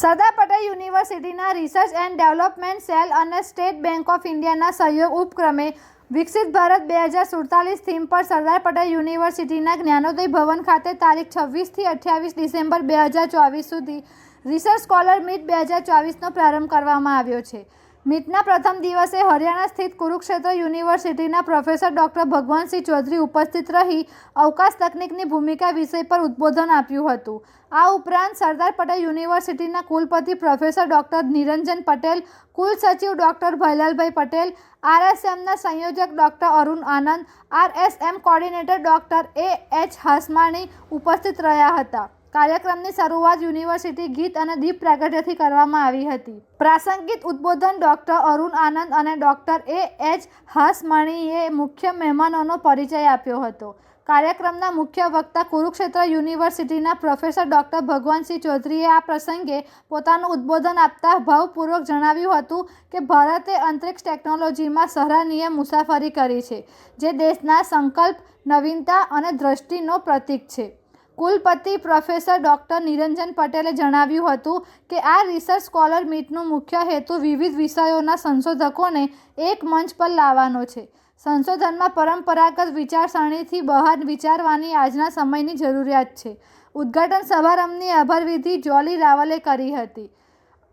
સરદાર પટેલ યુનિવર્સિટીના research and development cell અને State Bank of ઇન્ડિયાના સહયોગ ઉપક્રમે વિકસિત ભારત બે હજાર સુડતાલીસ થીમ પર સરદાર પટેલ યુનિવર્સિટીના જ્ઞાનોદય ભવન ખાતે તારીખ છવ્વીસથી અઠ્યાવીસ ડિસેમ્બર બે હજાર ચોવીસ સુધી રિસર્ચ સ્કોલર મીટ બે હજાર ચોવીસનો પ્રારંભ કરવામાં આવ્યો છે. મીટના પ્રથમ દિવસે હરિયાણા સ્થિત કુરુક્ષેત્ર યુનિવર્સિટીના પ્રોફેસર ડૉક્ટર ભગવાનસિંહ ચૌધરી ઉપસ્થિત રહી અવકાશ તકનિકની ભૂમિકા વિષય પર ઉદ્બોધન આપ્યું હતું. આ ઉપરાંત સરદાર પટેલ યુનિવર્સિટીના કુલપતિ પ્રોફેસર ડૉક્ટર નિરંજન પટેલ, કુલ સચિવ ડૉક્ટર ભૈલાલભાઈ પટેલ, આરએસએમના સંયોજક doctor Arun Anand, RSM coordinator doctor A H Hasmani ઉપસ્થિત રહ્યા હતા. કાર્યક્રમની શરૂઆત યુનિવર્સિટી ગીત અને દીપ પ્રાગટ્યથી કરવામાં આવી હતી. પ્રાસંગિક ઉદ્બોધન ડૉક્ટર અરુણ આનંદ અને ડૉક્ટર એ એચ હાસમણીએ મુખ્ય મહેમાનોનો પરિચય આપ્યો હતો. કાર્યક્રમના મુખ્ય વક્તા કુરુક્ષેત્ર યુનિવર્સિટીના પ્રોફેસર ડૉક્ટર ભગવાનસિંહ ચૌધરીએ આ પ્રસંગે પોતાનું ઉદ્બોધન આપતા ભાવપૂર્વક જણાવ્યું હતું કે ભારતે અંતરિક્ષ ટેકનોલોજીમાં સરાહનીય મુસાફરી કરી છે, જે દેશના સંકલ્પ, નવીનતા અને દ્રષ્ટિનો પ્રતીક છે. કુલપતિ પ્રોફેસર ડૉક્ટર નિરંજન પટેલે જણાવ્યું હતું કે આ રિસર્ચ સ્કોલર મીટનો મુખ્ય હેતુ વિવિધ વિષયોના સંશોધકોને એક મંચ પર લાવવાનો છે. સંશોધનમાં પરંપરાગત વિચારસરણીથી બહાર વિચારવાની આજના સમયની જરૂરિયાત છે. ઉદ્ઘાટન સમારંભની આભાર વિધિ જોલી રાવલે કરી હતી.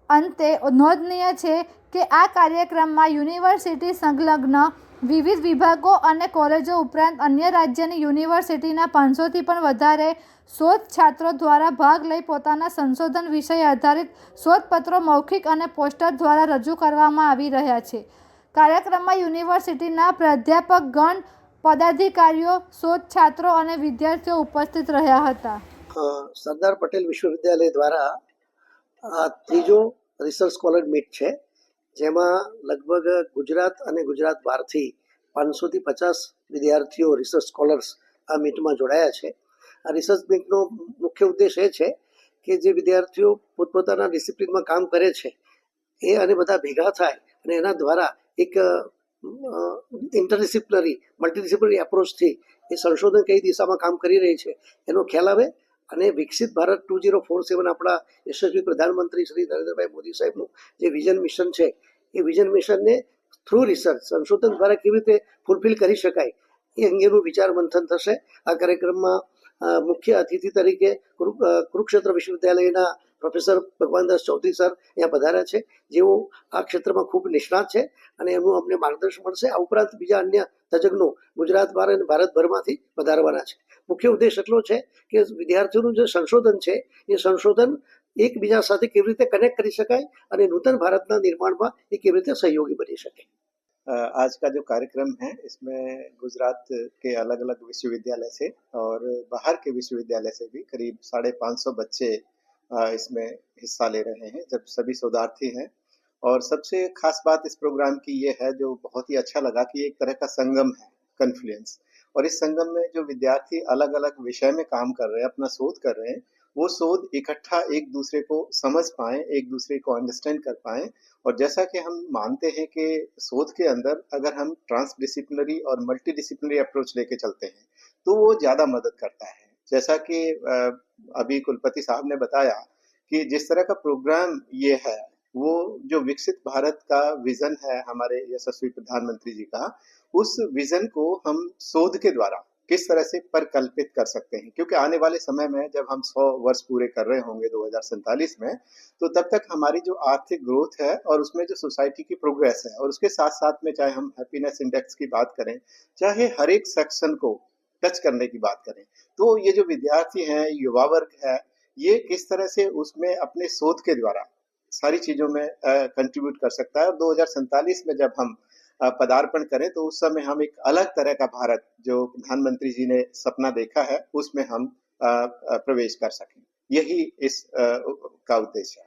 અંતે નોંધનીય છે કે આ કાર્યક્રમમાં યુનિવર્સિટી સંલગ્ન વિવિધ વિભાગો અને કોલેજો ઉપરાંત અન્ય રાજ્યની યુનિવર્સિટીના પાંચસોથી પણ વધારે શોધ છાત્રો દ્વારા ભાગ લઈ પોતાના સંશોધન વિષય આધારિત શોધપત્રો મૌખિક અને પોસ્ટર દ્વારા રજૂ કરવામાં આવી રહ્યા છે. કાર્યક્રમમાં યુનિવર્સિટીના પ્રાધ્યાપક, ગણ પદાધિકારીઓ, શોધ છાત્રો અને વિદ્યાર્થીઓ ઉપસ્થિત રહ્યા હતા. સરદાર પટેલ વિશ્વવિદ્યાલય દ્વારા ત્રીજો રિસર્ચ સ્કોલર મીટ છે. જેમાં લગભગ ગુજરાત અને ગુજરાત બહારથી પાંચસોથી પચાસ વિદ્યાર્થીઓ રિસર્ચ સ્કોલર્સ આ મીટમાં જોડાયા છે. આ રિસર્ચ મીટનો મુખ્ય ઉદ્દેશ એ છે કે જે વિદ્યાર્થીઓ પોતપોતાના ડિસિપ્લિનમાં કામ કરે છે, એ અને બધા ભેગા થાય અને એના દ્વારા એક ઇન્ટરડિસિપ્લિનરી મલ્ટીડિસિપ્લિનરી એપ્રોચથી એ સંશોધન કઈ દિશામાં કામ કરી રહી છે, એનો ખ્યાલ આવે અને વિકસિત Bharat two zero four seven આપણા યશસ્વી પ્રધાનમંત્રી શ્રી નરેન્દ્રભાઈ મોદી સાહેબનું જે વિઝન મિશન છે, એ વિઝન મિશનને થ્રુ રિસર્ચ સંશોધન દ્વારા કેવી રીતે ફૂલફિલ કરી શકાય, એ અંગેનું વિચાર મંથન થશે. આ કાર્યક્રમમાં મુખ્ય અતિથિ તરીકે કુરુક્ષેત્ર વિશ્વવિદ્યાલયના પ્રોફેસર ભગવાનદાસ ચૌધરી સર અહીંયા પધાર્યા છે જેઓ આ ક્ષેત્રમાં ખૂબ નિષ્ણાત છે અને એમનું અમને માર્ગદર્શન મળશે આ ઉપરાંત બીજા અન્ય તજજ્ઞો ગુજરાત બહાર અને ભારતભરમાંથી પધારવાના છે મુખ્ય ઉદ્દેશ એટલો છે કે વિદ્યાર્થીઓનું જે સંશોધન છે એ સંશોધન એકબીજા સાથે કેવી રીતે કનેક્ટ કરી શકાય અને નૂતન ભારતના નિર્માણમાં એ કેવી રીતે સહયોગી બની શકે अ, आज का जो कार्यक्रम है इसमें गुजरात के अलग अलग विश्वविद्यालय से और बाहर के विश्वविद्यालय से भी करीब साढ़े पाँच सौ बच्चे अ, इसमें हिस्सा ले रहे हैं, जब सभी शोधार्थी हैं। और सबसे खास बात इस प्रोग्राम की ये है, जो बहुत ही अच्छा लगा कि एक तरह का संगम है कन्फ्लुएंस और इस संगम में जो विद्यार्थी अलग अलग विषय में काम कर रहे हैं, अपना शोध कर रहे हैं, वो शोध इकट्ठा एक दूसरे को समझ पाए, एक दूसरे को अंडरस्टैंड कर पाए। और जैसा कि हम मानते हैं कि शोध के अंदर अगर हम ट्रांस डिसिप्लिनरी और मल्टी डिसिप्लिनरी अप्रोच लेके चलते हैं तो वो ज़्यादा मदद करता है। जैसा कि अभी कुलपति साहब ने बताया कि जिस तरह का प्रोग्राम ये है, वो जो विकसित भारत का विजन है हमारे यशस्वी प्रधानमंत्री जी का, उस विजन को हम शोध के द्वारा किस तरह से परिकल्पित कर सकते हैं? क्योंकि आने वाले समय में जब हम 100 वर्ष पूरे कर रहे होंगे दो में तो तब तक हमारी जो आर्थिक ग्रोथ है और उसमें जो सोसाइटी की प्रोग्रेस है और उसके साथ साथ में चाहे हम हैप्पीनेस इंडेक्स की बात करें, चाहे हर एक सेक्शन को टच करने की बात करें। तो ये जो विद्यार्थी हैं, युवा वर्ग है, ये किस तरह से उसमें अपने शोध के द्वारा सारी चीज़ों में कंट्रीब्यूट कर सकता है? और दो में जब हम पदार्पण करें तो उस समय हम एक अलग तरह का भारत, जो प्रधानमंत्री जी ने सपना देखा है, उसमें हम प्रवेश कर सकें। यही इस का उद्देश्य है।